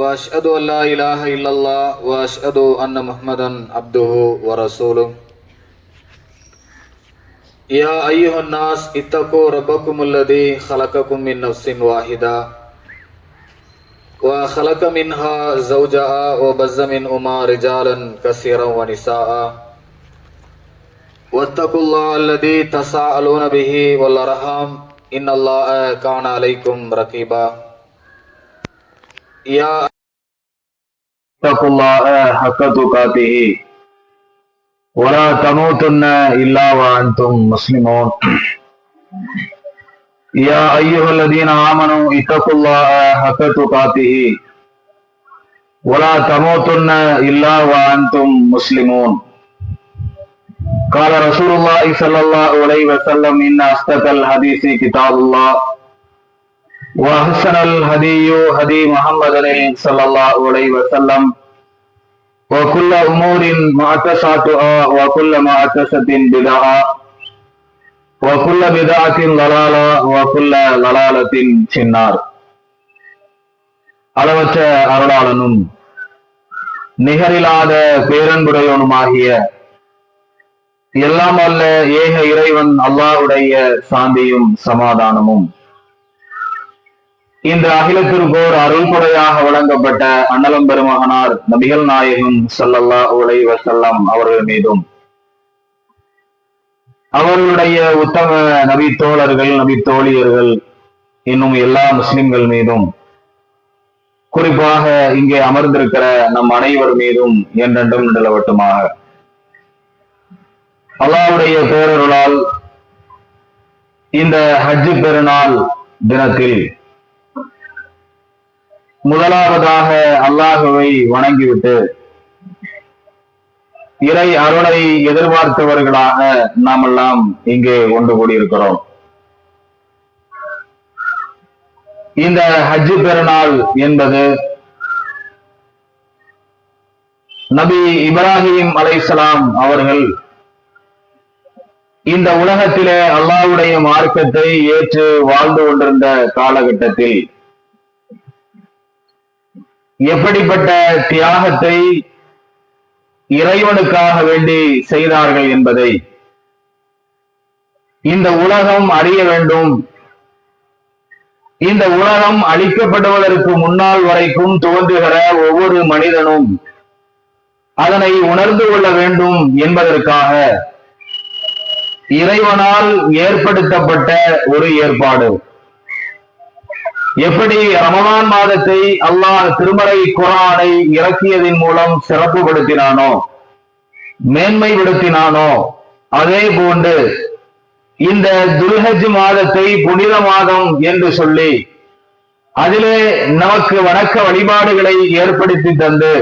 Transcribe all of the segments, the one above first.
وأشهد أن لا إله إلا الله وأشهد أن محمدا عبده ورسوله. يا أيها الناس اتقوا ربكم الذي خلقكم من نفس واحدة وخلق منها زوجها وبز منهما رجالا كثيرا ونساء. واتقوا الله الذي تساءلون به والأرحام. إن الله كان عليكم رقيبا. يا اتقوا الله حق تقاته ولا تموتن إلا وأنتم مسلمون يا أيها الذين آمنوا اتقوا الله حق تقاته ولا تموتن إلا وأنتم مسلمون قال رسول الله صلى الله عليه وسلم إن أصدق الحديث كتاب الله وأحسن الهدي هدي محمد صلى الله عليه وسلم وكل أمور معتساتها وكل معتسة بدعة وكل بدعة ضلالة وكل ضلالة في النار அளவற்ற அருளாளனும் நிகரில்லாத பேரன்புடையவனுமாகிய எல்லாம் அல்ல ஏக இறைவன் அல்லாஹ்வுடைய சாந்தியும் சமாதானமும் இந்த அகிலத்திற்கோர் அருள்புடையாக வழங்கப்பட்ட அண்ணலம் பெருமகனார் நபிகள் நாயகம் சல்லல்லா உலை வசல்லாம் அவர்கள் மீதும். அவர்களுடைய உத்தம நபி தோழர்கள் நபி தோழியர்கள் இன்னும் எல்லா முஸ்லிம்கள் மீதும் குறிப்பாக இங்கே அமர்ந்திருக்கிற நம் அனைவர் மீதும் என்றென்றும் நிலவட்டுமாக அல்லாவுடைய பேரருளால் இந்த ஹஜ் பெருநாள் தினத்தில் முதலாவதாக அல்லாஹுவை வணங்கிவிட்டு இறை அருளை எதிர்பார்த்தவர்களாக நாம் எல்லாம் இங்கே ஒன்று கூடியிருக்கிறோம். இந்த ஹஜ் பெருநாள் என்பது நபி இப்ராஹிம் அலைசலாம் அவர்கள் இந்த உலகத்திலே அல்லாவுடைய மார்க்கத்தை ஏற்று வாழ்ந்து கொண்டிருந்த காலகட்டத்தில் எப்படிப்பட்ட தியாகத்தை இறைவனுக்காக வேண்டி செய்தார்கள் என்பதை இந்த உலகம் அறிய வேண்டும். இந்த உலகம் அழிக்கப்படுவதற்கு முன்னால் வரைக்கும் தோன்றுகிற ஒவ்வொரு மனிதனும் அதனை உணர்ந்து கொள்ள வேண்டும் என்பதற்காக இறைவனால் ஏற்படுத்தப்பட்ட ஒரு ஏற்பாடு. எப்படி ரமணான் மாதத்தை அல்லாஹ் திருமறை குரானை இறக்கியதின் மூலம் சிறப்புப்படுத்தினானோ மேன்மைப்படுத்தினானோ அதே போன்று இந்த துல்ஹஜ் மாதத்தை புனித மாதம் என்று சொல்லி அதிலே நமக்கு வணக்க வழிபாடுகளை ஏற்படுத்தி தந்து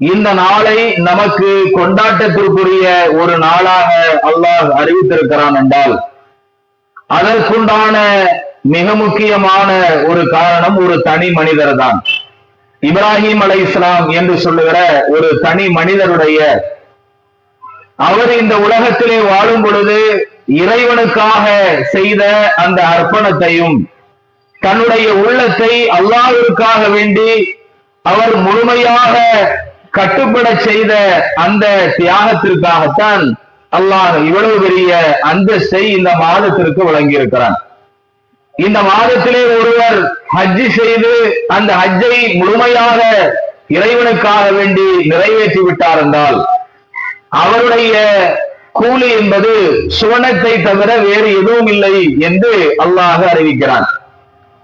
இந்த நாளை நமக்கு கொண்டாட்டத்திற்குரிய ஒரு நாளாக அல்லாஹ் அறிவித்திருக்கிறான் என்றால் அதற்குண்டான மிக முக்கியமான ஒரு காரணம் ஒரு தனி மனிதர் தான் இப்ராஹிம் அலை இஸ்லாம் என்று சொல்லுகிற ஒரு தனி மனிதருடைய அவர் இந்த உலகத்திலே வாழும் பொழுது இறைவனுக்காக செய்த அந்த அர்ப்பணத்தையும் தன்னுடைய உள்ளத்தை அல்லாவிற்காக வேண்டி அவர் முழுமையாக கட்டுப்பட செய்த அந்த தியாகத்திற்காகத்தான் அல்லாஹ் இவ்வளவு பெரிய அந்தஸ்தை இந்த மாதத்திற்கு வழங்கியிருக்கிறான். இந்த மாதத்திலே ஒருவர் ஹஜ்ஜி செய்து அந்த ஹஜ்ஜை முழுமையாக இறைவனுக்காக வேண்டி நிறைவேற்றி விட்டார் என்றால் அவருடைய கூலி என்பது சுவனத்தை தவிர வேறு எதுவும் இல்லை என்று அல்லாஹ் அறிவிக்கிறான்.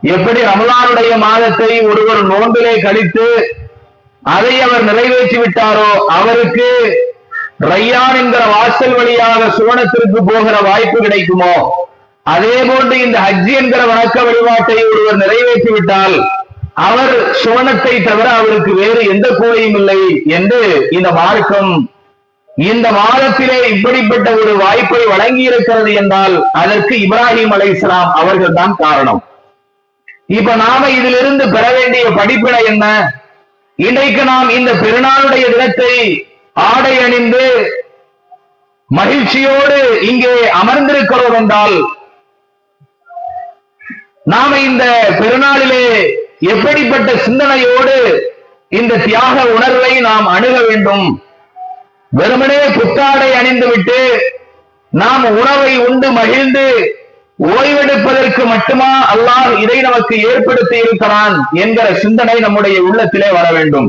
எப்படி ரமலானுடைய மாதத்தை ஒருவர் நோன்பிலே கழித்து அதை அவர் நிறைவேற்றி விட்டாரோ அவருக்கு ரையான் என்கிற வாசல் வழியாக சுவனத்திற்கு போகிற வாய்ப்பு கிடைக்குமோ அதே போன்று இந்த ஹஜ் என்கிற வணக்க வழிபாட்டை ஒருவர் நிறைவேற்றி விட்டால் அவர் சுவனத்தை தவிர அவருக்கு வேறு எந்த கூலையும் இல்லை என்று இந்த மார்க்கம் இந்த மாதத்திலே இப்படிப்பட்ட ஒரு வாய்ப்பை வழங்கி இருக்கிறது என்றால் அதற்கு இப்ராஹிம் அலை இஸ்லாம் அவர்கள் தான் காரணம். இப்ப நாம இதிலிருந்து பெற வேண்டிய படிப்பினை என்ன? இன்றைக்கு நாம் இந்த பெருநாளுடைய தினத்தை ஆடை அணிந்து மகிழ்ச்சியோடு இங்கே அமர்ந்திருக்கிறோம் என்றால் நாம இந்த பெருநாளிலே எப்படிப்பட்ட சிந்தனையோடு இந்த தியாக உணர்வை நாம் அணுக வேண்டும்? வெறுமனே புத்தாடை அணிந்துவிட்டு நாம் உணவை உண்டு மகிழ்ந்து ஓய்வெடுப்பதற்கு மட்டுமா அல்லாஹ் இதை நமக்கு ஏற்படுத்தி இருக்கிறான் என்கிற சிந்தனை நம்முடைய உள்ளத்திலே வர வேண்டும்.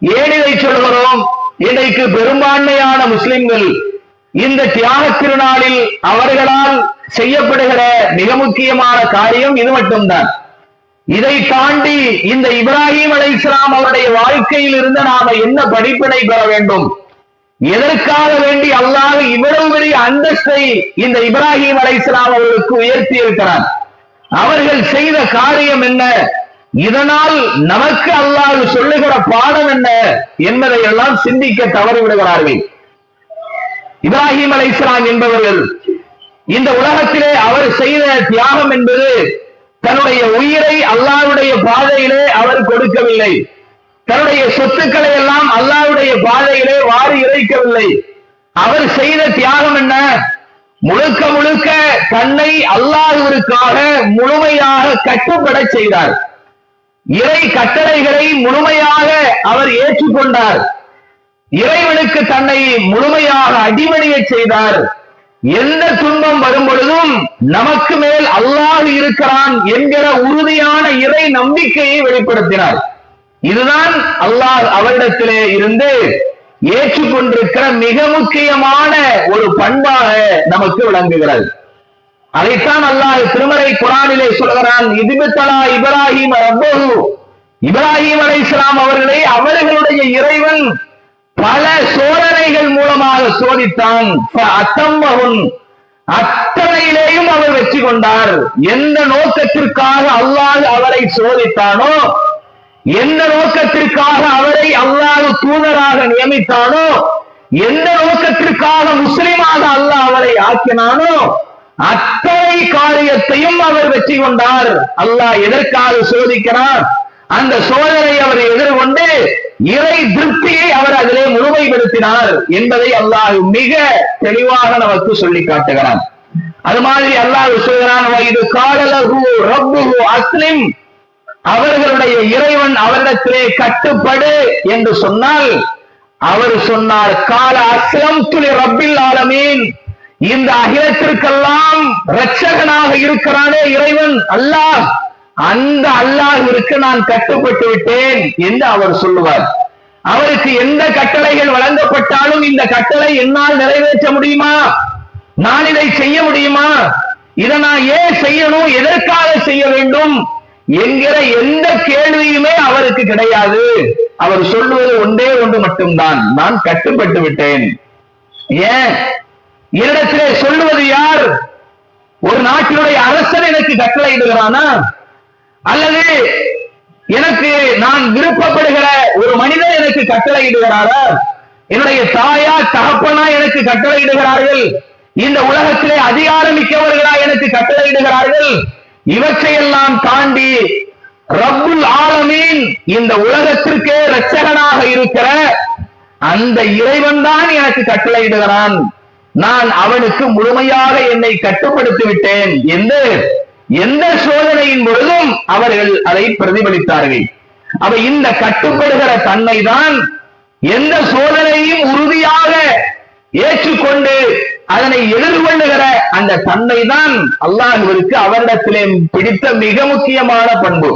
ஏன் இதை சொல்கிறோம்? இன்றைக்கு பெரும்பான்மையான முஸ்லிம்கள் இந்த தியாக திருநாளில் அவர்களால் செய்யப்படுகிற மிக முக்கியமான காரியம் இது மட்டும்தான். இதை தாண்டி இந்த இப்ராஹிம் அலை இஸ்லாம் அவருடைய வாழ்க்கையில் இருந்து நாம என்ன படிப்பினை பெற வேண்டும்? எதற்காக வேண்டி அல்லாஹ் இவ்வளவு பெரிய அந்தஸ்தை இந்த இப்ராஹிம் அலை இஸ்லாம் அவர்களுக்கு உயர்த்தி இருக்கிறார் அவர்கள் செய்த காரியம் என்ன? இதனால் நமக்கு அல்லாஹ் சொல்லுகிற பாடம் என்ன என்பதை எல்லாம் சிந்திக்க தவறிவிடுகிறார்கள். இப்ராஹிம் அலை இஸ்லாம் என்பவர்கள் இந்த உலகத்திலே அவர் செய்த தியாகம் என்பது தன்னுடைய உயிரை அல்லாஹ்வுடைய பாதையிலே அவர் கொடுக்கவில்லை. தன்னுடைய சொத்துக்களை எல்லாம் அல்லாஹ்வுடைய பாதையிலே வாரி இறைக்கவில்லை. அவர் செய்த தியாகம் என்ன? முழுக்க முழுக்க தன்னை அல்லாதவருக்காக முழுமையாக கட்டுப்பட செய்தார். இறை கட்டளைகளை முழுமையாக அவர் ஏற்றுக்கொண்டார். இறைவனுக்கு தன்னை முழுமையாக அடிமணியச் செய்தார். எந்த துன்பம் வரும் பொழுதும் நமக்கு மேல் அல்லாஹ் இருக்கிறான் என்கிற உறுதியான இறை நம்பிக்கையை வெளிப்படுத்தினார். இதுதான் அல்லாஹ் அவரிடத்திலே இருந்து ஏற்றுக்கொண்டிருக்கிற மிக முக்கியமான ஒரு பண்பாக நமக்கு விளங்குகிறது. அதைத்தான் அல்லாஹ் திருமறை குரானிலே சொல்கிறான் இதுபித்தலா இப்ராஹிம் ரப்பஹு. இப்ராஹிம் இஸ்லாம் அவர்களை அவர்களுடைய இறைவன் பல சோதனைகள் மூலமாக சோதித்தான். அத்தம்மகுன் அத்தனையிலேயும் அவர் வெற்றி கொண்டார். எந்த நோக்கத்திற்காக அல்லாஹ் அவரை சோதித்தானோ எந்த நோக்கத்திற்காக அவரை அல்லாஹ் தூதராக நியமித்தானோ எந்த நோக்கத்திற்காக முஸ்லிமாக அல்லாஹ் அவரை ஆக்கினானோ அத்தனை காரியத்தையும் அவர் வெற்றி கொண்டார். அல்லாஹ் எதற்காக சோதிக்கிறார்? அந்த சோதனை அவர் எதிர்கொண்டு இறை திருப்தியை அவர் அதிலே முழுமைப்படுத்தினார் என்பதை அல்லாஹ் மிக தெளிவாக நமக்கு சொல்லி காட்டுகிறான். அது மாதிரி அல்லாஹ் சொல்கிறான் இது காலலகு அஸ்லிம். அவர்களுடைய இறைவன் அவரிடத்திலே கட்டுப்படு என்று சொன்னால் அவர் சொன்னார் கால அஸ்லம் துளி ரப்பில் ஆலமீன். இந்த அகிலத்திற்கெல்லாம் இரட்சகனாக இருக்கிறானே இறைவன் அல்லாஹ். அந்த அல்லாஹிற்கு நான் கட்டுப்பட்டு விட்டேன் என்று அவர் சொல்லுவார். அவருக்கு எந்த கட்டளைகள் வழங்கப்பட்டாலும் இந்த கட்டளை என்னால் நிறைவேற்ற முடியுமா? நான் இதை செய்ய முடியுமா? இதை நான் ஏன் செய்யணும்? எதற்காக செய்ய வேண்டும்? என்கிற எந்த கேள்வியுமே அவருக்கு கிடையாது. அவர் சொல்லுவது ஒன்றே ஒன்று மட்டும்தான். நான் கட்டுப்பட்டு விட்டேன். ஏன்? என்னிடத்திலே சொல்லுவது யார்? ஒரு நாட்டினுடைய அரசன் எனக்கு கட்டளை இடுகிறானா? அல்லது எனக்கு நான் விருப்பப்படுகிற ஒரு மனிதன் எனக்கு கட்டளை இடுகிறாரா என்னுடைய தாயா தகப்பனா எனக்கு கட்டளை இடுகிறார்கள் இந்த உலகத்திலே அதிகாரமிக்கவர்களா எனக்கு கட்டளையிடுகிறார்கள்? இவற்றையெல்லாம் தாண்டி ரப்புல் ஆலமீன் இந்த உலகத்திற்கே ரட்சகனாக இருக்கிற அந்த இறைவன் தான் எனக்கு கட்டளையிடுகிறான். நான் அவனுக்கு முழுமையாக என்னை கட்டுப்படுத்தி விட்டேன் என்று எந்த சோதனையின் பொழுது அவர்கள் அதை பிரதிபலித்தார்கள். அப்ப இந்த கட்டுப்படுகிற தன்மை தான் எந்த சோதனையும் உறுதியாக ஏற்றுக்கொண்டு அதனை எதிர்கொள்ளுகிற அந்த தன்மை தான் அல்லாஹுவிற்கு அவரிடத்திலே பிடித்த மிக முக்கியமான பண்பு.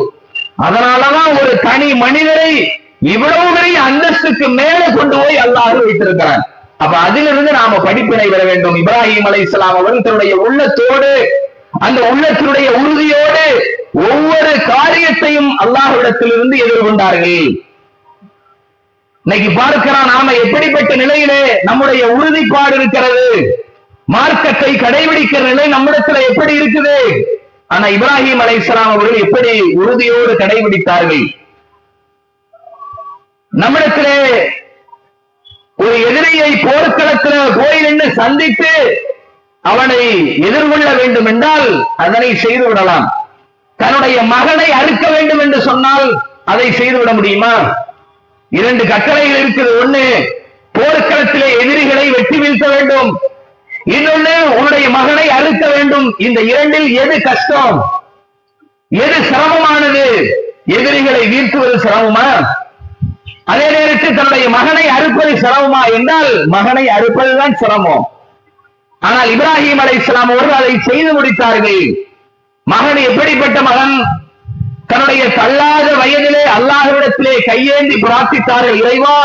அதனாலதான் ஒரு தனி மனிதரை இவ்வளவு பெரிய அந்தஸ்துக்கு மேலே கொண்டு போய் அல்லாஹ் வைத்திருக்கிறான். அப்ப அதிலிருந்து நாம படிப்பினை பெற வேண்டும். இப்ராஹிம் அலை இஸ்லாம் அவர்கள் தன்னுடைய உள்ளத்தோடு அந்த உள்ளத்தினுடைய உறுதியோடு ஒவ்வொரு காரியத்தையும் அல்லாஹ்விடத்திலிருந்து எதிர்கொண்டார்கள். இன்னைக்கு பார்க்கிறான் நாம எப்படிப்பட்ட நிலையிலே நம்முடைய உறுதிப்பாடு இருக்கிறது? மார்க்கத்தை கடைபிடிக்கிற நிலை நம்மிடத்துல எப்படி இருக்குது? ஆனா இப்ராஹிம் அலைஹிஸ்ஸலாம் அவர்கள் எப்படி உறுதியோடு கடைபிடித்தார்கள்? நம்மிடத்திலே ஒரு எதிரியை போர்க்களத்துல போய் நின்று சந்தித்து அவனை எதிர்கொள்ள வேண்டும் என்றால் அதனை செய்து விடலாம் தன்னுடைய மகனை அறுக்க வேண்டும் என்று சொன்னால் அதை செய்து விட முடியுமா? இரண்டு கட்டளைகள் இருக்குது. ஒண்ணு போர்க்களத்திலே எதிரிகளை வெட்டி வீழ்த்த வேண்டும். இன்னொன்னு உன்னுடைய மகனை அறுக்க வேண்டும். இந்த இரண்டில் எது கஷ்டம்? எது சிரமமானது? எதிரிகளை வீழ்த்துவது சிரமமா? அதே நேரத்தில் தன்னுடைய மகனை அறுப்பது சிரமமா? என்றால் மகனை அறுப்பதுதான் சிரமம். ஆனால் இப்ராஹிம் அலை இஸ்லாம் அவர்கள் அதை செய்து முடித்தார்கள். மகன் எப்படிப்பட்ட மகன்? தன்னுடைய தள்ளாத வயதிலே அல்லாஹ்விடத்திலே கையேந்தி பிரார்த்தித்தார்கள். இறைவா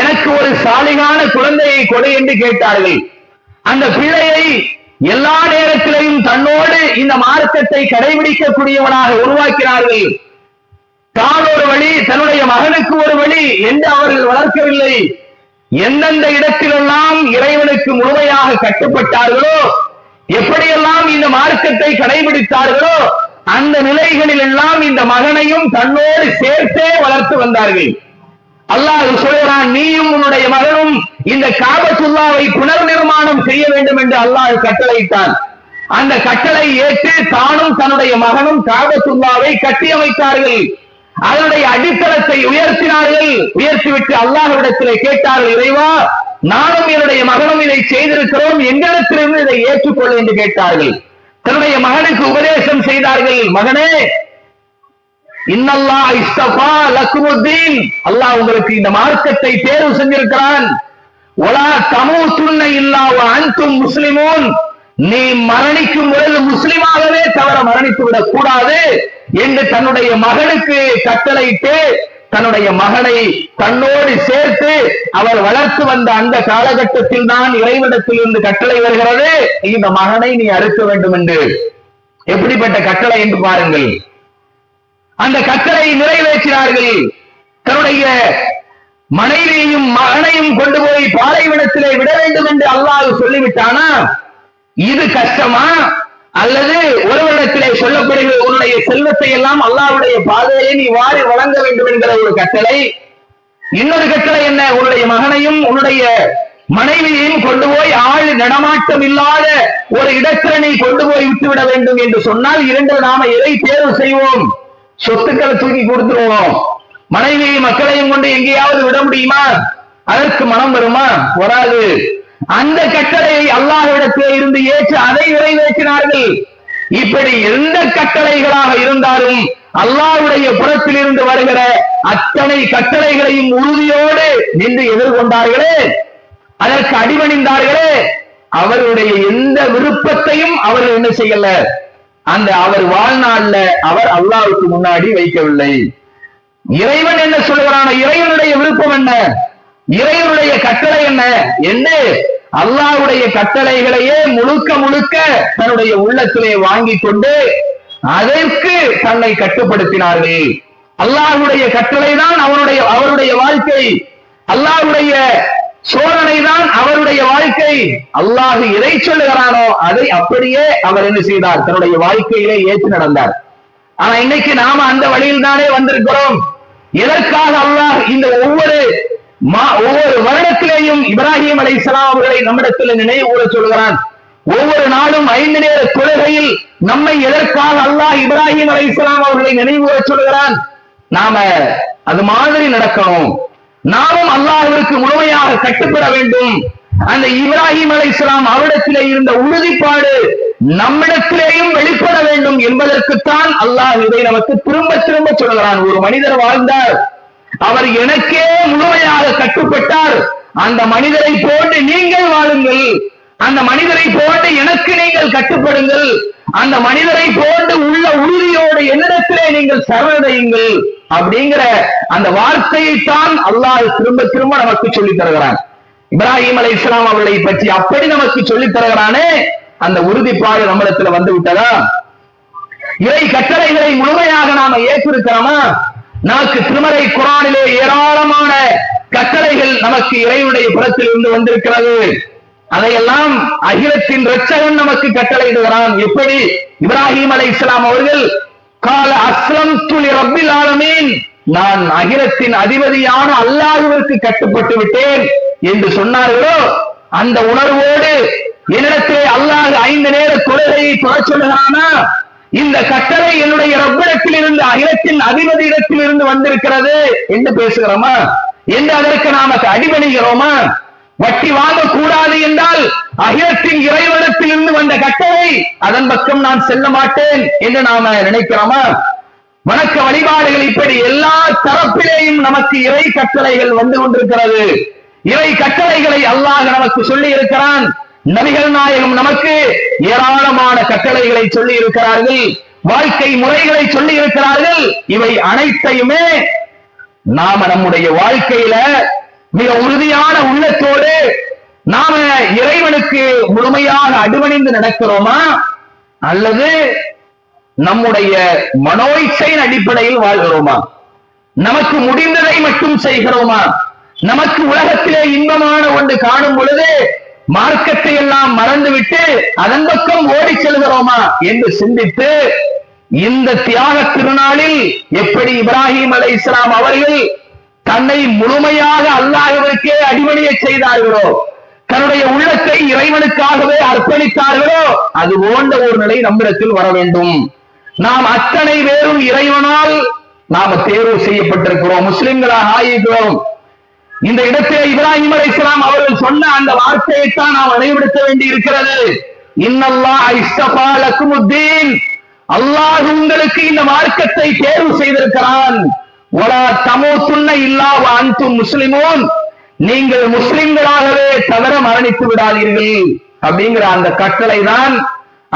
எனக்கு ஒரு சாலிகான குழந்தையை கொடு என்று கேட்டார்கள். அந்த பிள்ளையை எல்லா நேரத்திலையும் தன்னோடு இந்த மார்க்கத்தை கடைபிடிக்கக்கூடியவனாக உருவாக்கினார்கள். தான் ஒரு வழி தன்னுடைய மகனுக்கு ஒரு வழி என்று அவர்கள் வளர்க்கவில்லை. எந்தெந்த இடத்திலெல்லாம் இறைவனுக்கு முழுமையாக கட்டுப்பட்டார்களோ எப்படியெல்லாம் இந்த மார்க்கத்தை கடைபிடித்தார்களோ அந்த நிலைகளில் எல்லாம் இந்த மகனையும் தன்னோடு சேர்த்தே வளர்த்து வந்தார்கள். அல்லாஹ் சொல்கிறான் நீயும் உன்னுடைய மகனும் இந்த காபத்துல்லாவை புனர் நிர்மாணம் செய்ய வேண்டும் என்று அல்லாஹ் கட்டளையிட்டான். அந்த கட்டளை ஏற்று தானும் தன்னுடைய மகனும் காபத்துல்லாவை கட்டியமைத்தார்கள். அதனுடைய அடித்தளத்தை உயர்த்தினார்கள். உயர்த்திவிட்டு அல்லாஹ்விடத்திலே கேட்டார்கள் இறைவா நானும் என்னுடைய மகனும் இதை செய்திருக்கிறோம். எங்களிடத்திலிருந்து இதை ஏற்றுக்கொள்ள என்று கேட்டார்கள். தன்னுடைய மகனுக்கு உபதேசம் செய்தார்கள். மகனே இன்னல்லா இஸ்தபா லக்குமுத்தீன் அல்லாஹ் உங்களுக்கு இந்த மார்க்கத்தை தேர்வு செஞ்சிருக்கிறான். ஒலா தமு துண்ண இல்லா அன்தும் முஸ்லிமோன். நீ மரணிக்கும் பொழுது முஸ்லிமாகவே தவிர மரணித்து விடக் கூடாது. என்று தன்னுடைய மகனுக்கு கட்டளையிட்டு தன்னுடைய மகனை தன்னோடு சேர்த்து அவர் வளர்த்து வந்த அந்த காலகட்டத்தில் தான் இறைவிடத்தில் இருந்து கட்டளை வருகிறது. இந்த மகனை நீ அறுக்க வேண்டும் என்று. எப்படிப்பட்ட கட்டளை என்று பாருங்கள். அந்த கட்டளையை நிறைவேற்றினார்கள். தன்னுடைய மனைவியையும் மகனையும் கொண்டு போய் பாலைவனத்திலே விட வேண்டும் என்று அல்லாஹ் சொல்லிவிட்டானா? இது கஷ்டமா? அல்லது ஒருவரிடத்திலே சொல்லப்படுகிற உன்னுடைய செல்வத்தை எல்லாம் அல்லாவுடைய பாதையை நீ வாரி வழங்க வேண்டும் என்கிற ஒரு கட்டளை. இன்னொரு கட்டளை என்ன? உன்னுடைய மகனையும் உன்னுடைய மனைவியையும் கொண்டு போய் ஆள் நடமாட்டம் இல்லாத ஒரு இடத்திறனை கொண்டு போய் விட்டுவிட வேண்டும் என்று சொன்னால் இரண்டு நாம எதை தேர்வு செய்வோம்? சொத்துக்களை தூக்கி கொடுத்துருவோம். மனைவியை மக்களையும் கொண்டு எங்கேயாவது விட முடியுமா? அதற்கு மனம் வருமா? வராது. அந்த கட்டளையை அல்லாஹ்விடத்திலே இருந்து ஏற்று அதை நிறைவேற்றினார்கள். இப்படி எந்த கட்டளைகளாக இருந்தாலும் அல்லாஹ்வுடைய புறத்தில் இருந்து வருகிற அத்தனை கட்டளைகளையும் உறுதியோடு நின்று எதிர்கொண்டார்களே. அதற்கு அடிபணிந்தார்களே. அவருடைய எந்த விருப்பத்தையும் அவர்கள் என்ன செய்யல. அந்த அவர் வாழ்நாள்ல அவர் அல்லாவுக்கு முன்னாடி வைக்கவில்லை. இறைவன் என்ன சொல்லுகிறான்? இறைவனுடைய விருப்பம் என்ன? இறைவனுடைய கட்டளை என்ன? என்று அல்லாவுடைய கட்டளைகளையே முழுக்க முழுக்க தன்னுடைய உள்ளத்திலே வாங்கி கொண்டு அதற்கு தன்னை கட்டுப்படுத்தினார்கள். அல்லாஹுடைய கட்டளை தான் அவருடைய அவருடைய வாழ்க்கை. அல்லாஹ்வுடைய சோதனை தான் அவருடைய வாழ்க்கை. அல்லாஹ் எதை சொல்லுகிறானோ அதை அப்படியே அவர் என்ன செய்தார்? தன்னுடைய வாழ்க்கையிலே ஏற்று நடந்தார். ஆனா இன்னைக்கு நாம அந்த வழியில் தானே வந்திருக்கிறோம். எதற்காக அல்லாஹ் இந்த ஒவ்வொரு ஒவ்வொரு வருடத்திலேயும் இப்ராஹிம் அலை அவர்களை நம்மிடத்தில் நினைவு கூற சொல்கிறான். ஒவ்வொரு நாளும் ஐந்து நேர தொழுகையில் நம்மை எதற்காக அல்லாஹ் இப்ராஹிம் அலை அவர்களை நினைவு கூற சொல்கிறான்? நாம அது மாதிரி நடக்கணும். நாமும் அல்லாஹிற்கு முழுமையாக கட்டுப்பட வேண்டும். அந்த இப்ராஹிம் அலை அவரிடத்திலே இருந்த உறுதிப்பாடு நம்மிடத்திலேயும் வெளிப்பட வேண்டும் என்பதற்குத்தான் அல்லாஹ் இதை நமக்கு திரும்ப திரும்ப சொல்கிறான். ஒரு மனிதர் வாழ்ந்தார். அவர் எனக்கே முழுமையாக கட்டுப்பட்டார். அந்த மனிதரை போட்டு நீங்கள் வாழுங்கள். அந்த மனிதரை போட்டு எனக்கு நீங்கள் கட்டுப்படுங்கள். அந்த மனிதரை போட்டு உள்ள உறுதியோடு என்னிடத்திலே நீங்கள் சரணடையுங்கள் அப்படிங்கிற அந்த வார்த்தையைத்தான் அல்லாஹ் திரும்ப திரும்ப நமக்கு சொல்லித் தருகிறான். இப்ராஹிம் அலை இஸ்லாம் அவர்களை பற்றி அப்படி நமக்கு சொல்லித் தருகிறானே. அந்த உறுதிப்பாடு நம்மளத்துல வந்து விட்டதா? இறை கட்டளைகளை முழுமையாக நாம ஏற்றிருக்கிறோமா? நமக்கு திருமறை குரானிலே ஏராளமான கட்டளைகள் நமக்கு இறைவனுடைய புறத்தில் இருந்து வந்திருக்கிறது. அதையெல்லாம் அகிலத்தின் இரட்சகன் நமக்கு கட்டளையிடுகிறான். எப்படி? இப்ராஹிம் அலை இஸ்லாம் அவர்கள் கால அஸ்லம் துளி ரப்பில் ஆலமீன். நான் அகிலத்தின் அதிபதியான அல்லாஹுவிற்கு கட்டுப்பட்டு விட்டேன். என்று சொன்னார்களோ? அந்த உணர்வோடு என்னிடத்திலே அல்லாஹ் ஐந்து நேர தொழுகையை தொடர் சொல்லுகிறானா? இந்த கட்டளை என்னுடைய ரப்பிடத்தில் இருந்து அகிலத்தின் அதிபதி இடத்தில் இருந்து வந்திருக்கிறது என்று பேசுகிறோமா? என்று அதற்கு நாம அடிபணிகிறோமா? வட்டி வாங்கக்கூடாது என்றால் அகிலத்தின் இறைவனத்தில் இருந்து வந்த கட்டளை அதன் பக்கம் நான் செல்ல மாட்டேன் என்று நாம நினைக்கிறோமா? வணக்க வழிபாடுகள் இப்படி எல்லா தரப்பிலேயும் நமக்கு இறை கட்டளைகள் வந்து கொண்டிருக்கிறது. இறை கட்டளைகளை அல்லாஹ் நமக்கு சொல்லி இருக்கிறான் நபிகள் நாயகம் நமக்கு ஏராளமான கட்டளைகளை சொல்லி இருக்கிறார்கள் வாழ்க்கை முறைகளை சொல்லி இருக்கிறார்கள் இவை அனைத்தையுமே நாம நம்முடைய வாழ்க்கையில மிக உறுதியான உள்ளத்தோடு நாம இறைவனுக்கு முழுமையாக அடிவணிந்து நடக்கிறோமா? அல்லது நம்முடைய மனோச்சையின் அடிப்படையில் வாழ்கிறோமா? நமக்கு முடிந்ததை மட்டும் செய்கிறோமா? நமக்கு உலகத்திலே இன்பமான ஒன்று காணும் பொழுது மார்க்கத்தை எல்லாம் மறந்துவிட்டு அதன் பக்கம் ஓடி செல்கிறோமா என்று சிந்தித்து இந்த தியாக திருநாளில் எப்படி இப்ராஹிம் அலை இஸ்லாம் அவர்கள் தன்னை முழுமையாக அல்லாஹ்விற்கே அடிமணிய செய்தார்களோ தன்னுடைய உள்ளத்தை இறைவனுக்காகவே அர்ப்பணித்தார்களோ அது போன்ற ஒரு நிலை நம்மிடத்தில் வர வேண்டும். நாம் அத்தனை பேரும் இறைவனால் நாம தேர்வு செய்யப்பட்டிருக்கிறோம். முஸ்லிம்களாக ஆகியிருக்கிறோம் இந்த இடத்திலே இப்ராஹிம் அலை இஸ்லாம் அவர்கள் சொன்ன அந்த வார்த்தையைத்தான் நாம் நினைவுபடுத்த வேண்டி இருக்கிறது இன்னல்லாஹ் லக்குமுத்தீன். அல்லாஹ் உங்களுக்கு இந்த மார்க்கத்தை தேர்வு செய்திருக்கிறான். இல்லா அன்தும் முஸ்லிமோன். நீங்கள் முஸ்லிம்களாகவே தவிர மரணித்து விடாதீர்கள். அப்படிங்கிற அந்த கட்டளை தான்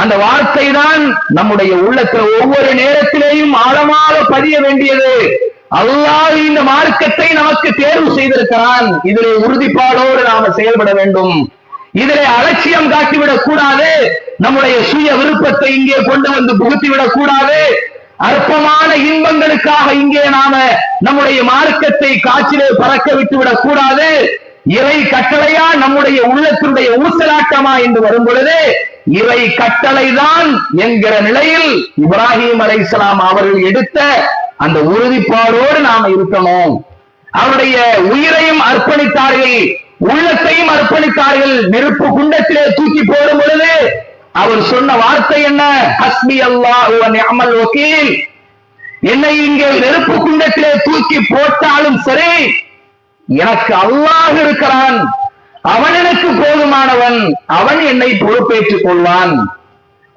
அந்த வார்த்தை தான் நம்முடைய உள்ளத்தில் ஒவ்வொரு நேரத்திலேயும் ஆழமாக பதிய வேண்டியது. அல்லாஹ் இந்த மார்க்கத்தை நமக்கு தேர்வு செய்திருக்கிறான். இதிலே உறுதிப்பாடோடு நாம செயல்பட வேண்டும். இதிலே அலட்சியம் காட்டிவிடக் கூடாது. நம்முடைய சுய விருப்பத்தை இங்கே கொண்டு வந்து புகுத்திவிடக் கூடாது. அற்பமான இன்பங்களுக்காக இங்கே நாம நம்முடைய மார்க்கத்தை காற்றிலே பறக்க விட்டு விடக் கூடாது. இறை கட்டளையா நம்முடைய உள்ளத்தினுடைய ஊசலாட்டமா என்று வரும் பொழுது இறை கட்டளைதான் என்கிற நிலையில் இப்ராஹிம் அலை அவர்கள் எடுத்த அந்த உறுதிப்பாடோடு நாம இருக்கணும். அவருடைய உயிரையும் அர்ப்பணித்தார்கள் உள்ளத்தையும் அர்ப்பணித்தார்கள் நெருப்பு குண்டத்திலே தூக்கி போடும் பொழுது அவர் சொன்ன வார்த்தை என்ன? ஹஸ்பி அல்லா அமல் வக்கீல். என்னை இங்கே நெருப்பு குண்டத்திலே தூக்கி போட்டாலும் சரி எனக்கு அல்லாஹ் இருக்கிறான். அவன் எனக்கு போதுமானவன். அவன் என்னை பொறுப்பேற்றுக் கொள்வான்.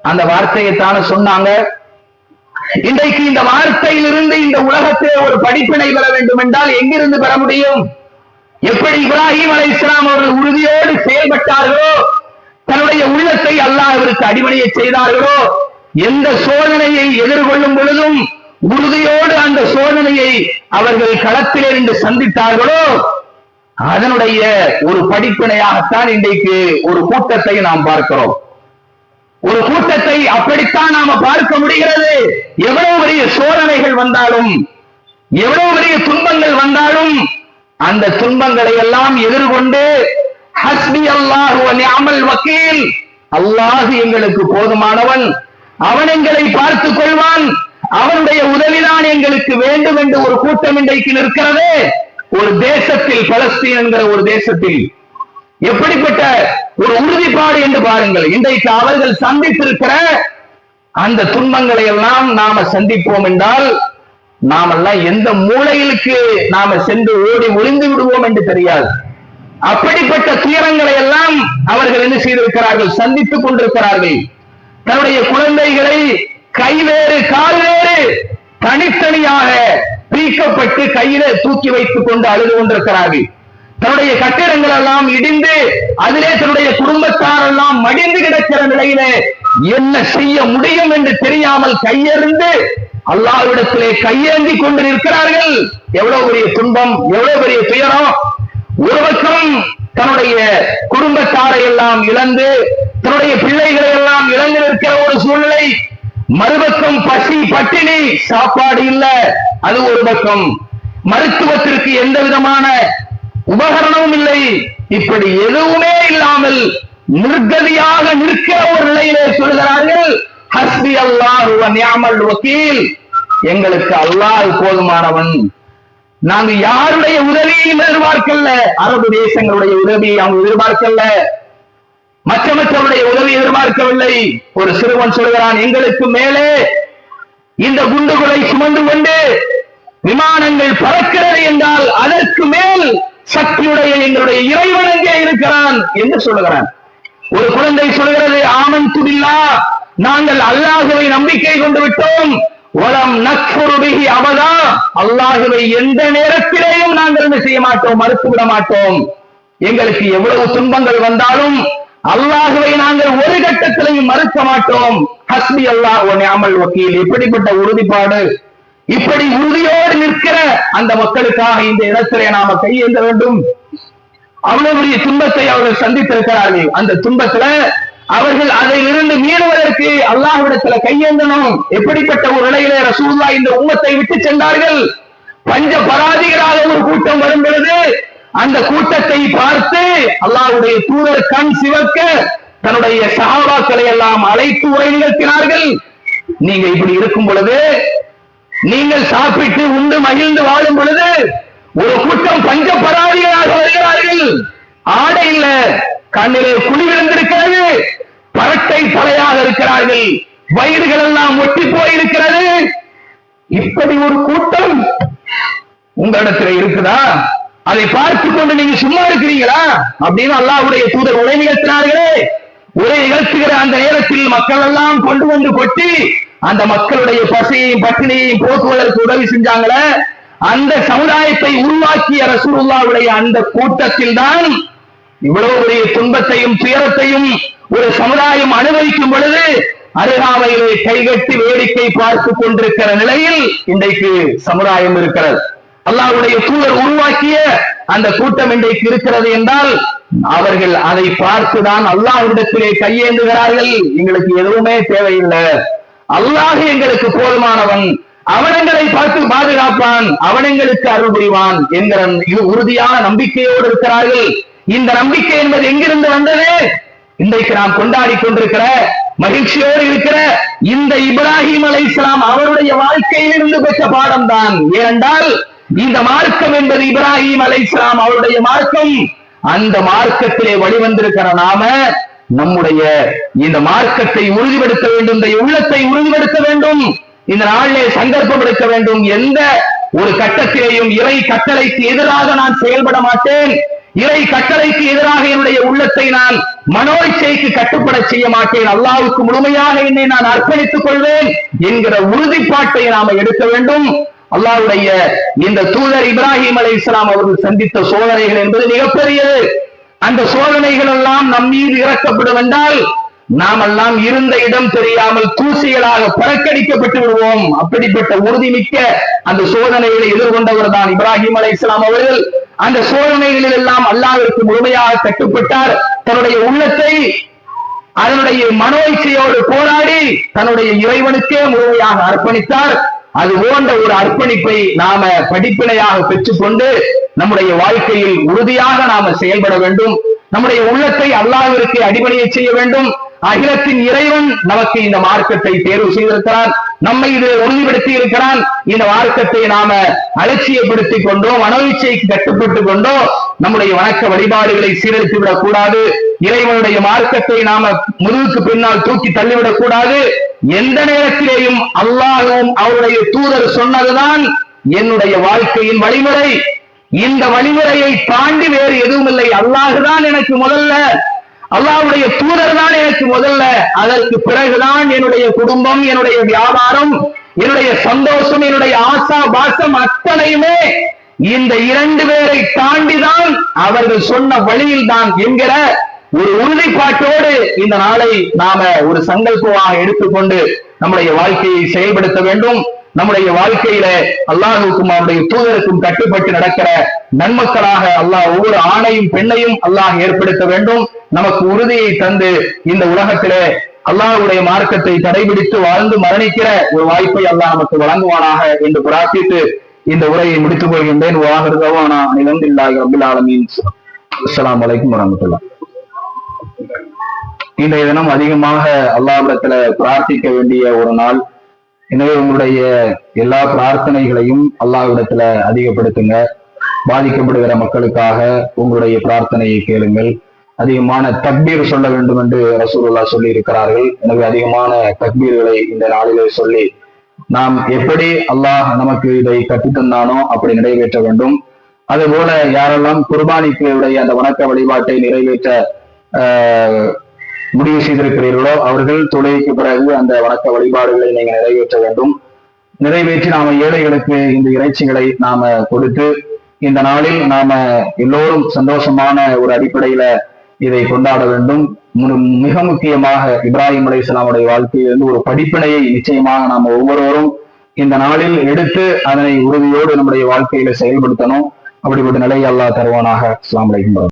அந்த வார்த்தையைத்தான சொன்னாங்க. இன்றைக்கு இந்த வார்த்தையிலிருந்து இந்த உலகத்தில் ஒரு படிப்பினை பெற வேண்டும் என்றால் எங்கிருந்து பெற முடியும்? எப்படி இப்ராஹிம் அலை இஸ்லாம் அவர்கள் உறுதியோடு செயல்பட்டார்களோ தன்னுடைய உள்ளத்தை அவருக்கு அடிப்படையை செய்தார்களோ எந்த சோதனையை எதிர்கொள்ளும் பொழுதும் உறுதியோடு அந்த சோதனையை அவர்கள் களத்திலே நின்று சந்தித்தார்களோ அதனுடைய ஒரு படிப்பினையாகத்தான் இன்றைக்கு ஒரு கூட்டத்தை நாம் பார்க்கிறோம். ஒரு கூட்டத்தை அப்படித்தான் நாம பார்க்க முடிகிறது. எவ்வளவு பெரிய சோதனைகள் வந்தாலும் எவ்வளவு பெரிய துன்பங்கள் வந்தாலும் அந்த துன்பங்களை எல்லாம் எதிர்கொண்டு ஹஸ்பி அல்லாஹு அமல் வக்கீல். அல்லாஹு எங்களுக்கு போதுமானவன். அவன் எங்களை பார்த்துக் கொள்வான். அவனுடைய உதவிதான் எங்களுக்கு வேண்டும் என்று ஒரு கூட்டம் இன்றைக்கு நிற்கிறது. ஒரு தேசத்தில் பலஸ்தீன் என்கிற ஒரு தேசத்தில் எப்படிப்பட்ட ஒரு உறுதிப்பாடு என்று பாருங்கள். இன்றைக்கு அவர்கள் சந்தித்திருக்கிற அந்த துன்பங்களை எல்லாம் நாம சந்திப்போம் என்றால் நாமெல்லாம் எந்த மூலையிலுக்கு நாம சென்று ஓடி ஒளிந்து விடுவோம் என்று தெரியாது. அப்படிப்பட்ட துயரங்களை எல்லாம் அவர்கள் என்ன செய்திருக்கிறார்கள்? சந்தித்துக் கொண்டிருக்கிறார்கள். தன்னுடைய குழந்தைகளை கைவேறு கால்வேறு தனித்தனியாக பீக்கப்பட்டு கையில தூக்கி வைத்துக் கொண்டு அழுது கொண்டிருக்கிறார்கள். தன்னுடைய கட்டிடங்கள் எல்லாம் இடிந்து அதிலே தன்னுடைய குடும்பத்தார் எல்லாம் மடிந்து கிடக்கிற நிலையில என்ன செய்ய முடியும் என்று தெரியாமல் கையெறிந்து அல்லாவிடத்திலே கையேந்தி கொண்டு நிற்கிறார்கள். எவ்வளவு பெரிய துன்பம் எவ்வளவு பெரிய துயரம். ஒரு பக்கம் தன்னுடைய குடும்பத்தாரை எல்லாம் இழந்து தன்னுடைய பிள்ளைகளை எல்லாம் இழந்து நிற்கிற ஒரு சூழ்நிலை. மறுபக்கம் பசி பட்டினி சாப்பாடு இல்ல. அது ஒரு பக்கம். மருத்துவத்திற்கு எந்த விதமான உபகரணமும் இல்லை. இப்படி எதுவுமே இல்லாமல் நிர்கதியாக நிற்கிற ஒரு நிலையிலே சொல்கிறார்கள் ஹஸ்பி அல்லாஹ் நியாமல் வக்கீல். எங்களுக்கு அல்லாஹ் போதுமானவன். நாங்க யாருடைய உதவியையும் எதிர்பார்க்கல. அரபு தேசங்களுடைய உதவியை அவங்க எதிர்பார்க்கல. மற்ற மற்றவருடைய உதவி எதிர்பார்க்கவில்லை. ஒரு சிறுவன் சொல்கிறான் எங்களுக்கு மேலே இந்த குண்டுகளை சுமந்து கொண்டு விமானங்கள் பறக்கிறது என்றால் அதற்கு மேல் இருக்கிறான் என்று சொல்லுகிறான். ஒரு குழந்தை சொல்கிறது ஆமன் துபில்லா நாங்கள் அல்லாஹுவை நம்பிக்கை கொண்டு விட்டோம். வலம் நக்ஃபுருபிஹி அவதா அல்லாஹுவை எந்த நேரத்திலேயும் நாங்கள் என்ன செய்ய மாட்டோம் மறுத்துவிட மாட்டோம். எங்களுக்கு எவ்வளவு துன்பங்கள் வந்தாலும் அல்லாஹுவை நாங்கள் ஒரு கட்டத்திலையும் மறுக்க மாட்டோம். ஹஸ்பி அல்லாஹ் அமல் வக்கீல். இப்படிப்பட்ட உறுதிப்பாடு இப்படி உறுதியோடு நிற்கிற அந்த மக்களுக்காக இந்த இடத்திலே நாம கையேந்த வேண்டும். அவ்வளவு பெரிய துன்பத்தை அவர்கள் சந்தித்திருக்கிறார்கள். அந்த துன்பத்துல அவர்கள் அதிலிருந்து மீளுவதற்கு அல்லாஹ்விடத்துல கையேந்தனும் எப்படிப்பட்ட ஒரு நிலையிலே ரசூல்லா இந்த உம்மத்தை விட்டு சென்றார்கள்? பஞ்ச பராதிகளாக ஒரு கூட்டம் வரும் பொழுது அந்த கூட்டத்தை பார்த்து அல்லாஹுடைய தூதர் கண் சிவக்க தன்னுடைய சகாபாக்களை எல்லாம் அழைத்து உரை நிகழ்த்தினார்கள். நீங்க இப்படி இருக்கும் பொழுது நீங்கள் சாப்பிட்டு உண்டு மகிழ்ந்து வாழும் பொழுது ஒரு கூட்டம் பஞ்ச பராதிகளாக வருகிறார்கள். ஆடை இல்ல கண்ணிலே குழி விழுந்திருக்கிறது பரட்டை தலையாக இருக்கிறார்கள். வயிறுகள் எல்லாம் ஒட்டி போயிருக்கிறது. இப்படி ஒரு கூட்டம் உங்களிடத்துல இருக்குதா? அதை பார்த்து கொண்டு நீங்க சும்மா இருக்கிறீங்களா? அப்படின்னு அல்லாவுடைய தூதர் உரை நிகழ்த்தினார்களே. உரை நிகழ்த்துகிற அந்த நேரத்தில் மக்கள் எல்லாம் கொண்டு வந்து கொட்டி அந்த மக்களுடைய பசியையும் பட்டினியையும் போக்குவதற்கு உதவி செஞ்சாங்களே. அந்த சமுதாயத்தை உருவாக்கிய ரசூலுல்லாவுடைய அந்த கூட்டத்தில் தான் இவ்வளவு பெரிய துன்பத்தையும் துயரத்தையும் ஒரு சமுதாயம் அனுபவிக்கும் பொழுது அருகாமையிலே கைகட்டி வேடிக்கை பார்த்து கொண்டிருக்கிற நிலையில் இன்றைக்கு சமுதாயம் இருக்கிறது. அல்லாஹ்வுடைய தூதர் உருவாக்கிய அந்த கூட்டம் இன்றைக்கு இருக்கிறது என்றால் அவர்கள் அதை பார்த்துதான் அல்லாஹ்விடத்திலே கையேந்துகிறார்கள். எங்களுக்கு எதுவுமே தேவையில்லை. அல்லாஹ் எங்களுக்கு போதுமானவன். அவனங்களை பார்த்து பாதுகாப்பான் அவனங்களுக்கு அருள் புரிவான் என்கிற இது உறுதியான நம்பிக்கையோடு இருக்கிறார்கள். இந்த நம்பிக்கை என்பது எங்கிருந்து வந்தது? இன்றைக்கு நாம் கொண்டாடி கொண்டிருக்கிற மகிழ்ச்சியோடு இருக்கிற இந்த இப்ராஹிம் அலை இஸ்லாம் அவருடைய வாழ்க்கையிலிருந்து பெற்ற பாடம் தான் ஏனென்றால் இந்த மார்க்கம் என்பது இப்ராஹிம் அலை இஸ்லாம் அவருடைய மார்க்கம். அந்த மார்க்கத்திலே வழிவந்திருக்கிற நாம நம்முடைய இந்த மார்க்கத்தை உறுதிப்படுத்த வேண்டும் இந்த உள்ளத்தை உறுதிப்படுத்த வேண்டும். இந்த நாளிலே சங்கல்பம் எடுக்க வேண்டும். எந்த ஒரு கட்டத்திலேயும் இறை கட்டளைக்கு எதிராக நான் செயல்பட மாட்டேன். இறை கட்டளைக்கு எதிராக என்னுடைய உள்ளத்தை நான் மனோச்சைக்கு கட்டுப்பட செய்ய மாட்டேன். அல்லாவுக்கு முழுமையாக என்னை நான் அர்ப்பணித்துக் கொள்வேன் என்கிற உறுதிப்பாட்டை நாம எடுக்க வேண்டும். அல்லாஹ்வுடைய இந்த தூதர் இப்ராஹிம் அலை இஸ்லாம் அவர்கள் சந்தித்த சோதனைகள் என்பது மிகப்பெரியது. அந்த சோதனைகள் எல்லாம் நம் மீது இறக்கப்படும் என்றால் நாமெல்லாம் இருந்த இடம் தெரியாமல் தூசிகளாக புறக்கணிக்கப்பட்டு விடுவோம். அப்படிப்பட்ட உறுதிமிக்க அந்த சோதனைகளை எதிர்கொண்டவர் தான் இப்ராஹிம் அலை இஸ்லாம் அவர்கள். அந்த சோதனைகளில் எல்லாம் அல்லாவிற்கு முழுமையாக கட்டுப்பட்டார். தன்னுடைய உள்ளத்தை அதனுடைய மனோச்சையோடு போராடி தன்னுடைய இறைவனுக்கே முழுமையாக அர்ப்பணித்தார். அது போன்ற ஒரு அர்ப்பணிப்பை நாம படிப்பினையாக பெற்றுக்கொண்டு நம்முடைய வாழ்க்கையில் உறுதியாக நாம செயல்பட வேண்டும். நம்முடைய உள்ளத்தை அல்லாவிற்கு அடிபணிய செய்ய வேண்டும். அகிலத்தின் இறைவன் நமக்கு இந்த மார்க்கத்தை தேர்வு செய்திருக்கிறான். நம்மை இது உறுதிப்படுத்தி இருக்கிறான். இந்த மார்க்கத்தை நாம அலட்சியப்படுத்திக் கொண்டோ மனோச்சைக்கு கட்டுப்பட்டு கொண்டோ நம்முடைய வணக்க வழிபாடுகளை சீரழித்து விடக் கூடாது. இறைவனுடைய மார்க்கத்தை நாம முதுகுக்கு பின்னால் தூக்கி தள்ளிவிடக் கூடாது. எந்த நேரத்திலேயும் அல்லாஹும் அவருடைய தூதர் சொன்னதுதான் என்னுடைய வாழ்க்கையின் வழிமுறை. இந்த வழிமுறையை தாண்டி வேறு எதுவும் இல்லை அல்லாஹுதான் எனக்கு முதல்ல அல்லாவுடைய தூதர் தான் எனக்கு முதல்ல. அதற்கு பிறகுதான் என்னுடைய குடும்பம் என்னுடைய வியாபாரம் என்னுடைய சந்தோஷம் என்னுடைய ஆசா பாசம் அத்தனையுமே இந்த இரண்டு பேரை தாண்டிதான் அவர்கள் சொன்ன வழியில் தான் என்கிற ஒரு உறுதிப்பாட்டோடு இந்த நாளை நாம ஒரு சங்கல்பமாக எடுத்துக்கொண்டு நம்முடைய வாழ்க்கையை செயல்படுத்த வேண்டும். நம்முடைய வாழ்க்கையில அல்லாஹுக்கும் அவருடைய தூதருக்கும் கட்டுப்பட்டு நடக்கிற நன்மக்களாக அல்லாஹ் ஒவ்வொரு ஆணையும் பெண்ணையும் அல்லாஹ் ஏற்படுத்த வேண்டும். நமக்கு உறுதியை தந்து இந்த உலகத்திலே அல்லாஹுடைய மார்க்கத்தை கடைபிடித்து வாழ்ந்து மரணிக்கிற ஒரு வாய்ப்பை அல்லாஹ் நமக்கு வழங்குவானாக என்று பிரார்த்தித்து இந்த உரையை முடித்துக் கொள்கின்றேன். வாகர்தவானா நிலந்தில்லாஹி ரபில் ஆலமீன். இன்றைய தினம் அதிகமாக அல்லாஹ்விடத்துல பிரார்த்திக்க வேண்டிய ஒரு நாள். எனவே உங்களுடைய எல்லா பிரார்த்தனைகளையும் அல்லாஹ்விடத்துல அதிகப்படுத்துங்க. பாதிக்கப்படுகிற மக்களுக்காக உங்களுடைய பிரார்த்தனையை கேளுங்கள். அதிகமான தக்பீர் சொல்ல வேண்டும் என்று ரசூலுல்லா சொல்லி இருக்கிறார்கள் எனவே அதிகமான தக்பீர்களை இந்த நாளிலே சொல்லி நாம் எப்படி அல்லாஹ் நமக்கு இதை கற்றுத்தந்தானோ அப்படி நிறைவேற்ற வேண்டும். அதுபோல யாரெல்லாம் குர்பானிக்கு உடைய அந்த வணக்க வழிபாட்டை நிறைவேற்ற ஆஹ், முடிவு செய்திருக்கிறீர்களோ அவர்கள் தொழுகைக்கு பிறகு அந்த வணக்க வழிபாடுகளை நீங்கள் நிறைவேற்ற வேண்டும். நிறைவேற்றி நாம ஏழைகளுக்கு இந்த இறைச்சிகளை நாம கொடுத்து இந்த நாளில் நாம எல்லோரும் சந்தோஷமான ஒரு அடிப்படையில இதை கொண்டாட வேண்டும். மு- மிக முக்கியமாக இப்ராஹிம் அலைஹிஸ்ஸலாமுடைய வாழ்க்கையிலிருந்து ஒரு படிப்பினையை நிச்சயமாக நாம் ஒவ்வொருவரும் இந்த நாளில் எடுத்து அதனை உறுதியோடு நம்முடைய வாழ்க்கையில செயல்படுத்தணும். அப்படிப்பட்ட நிலையை தருவானாக. இஸ்லாம் அலைக்கும்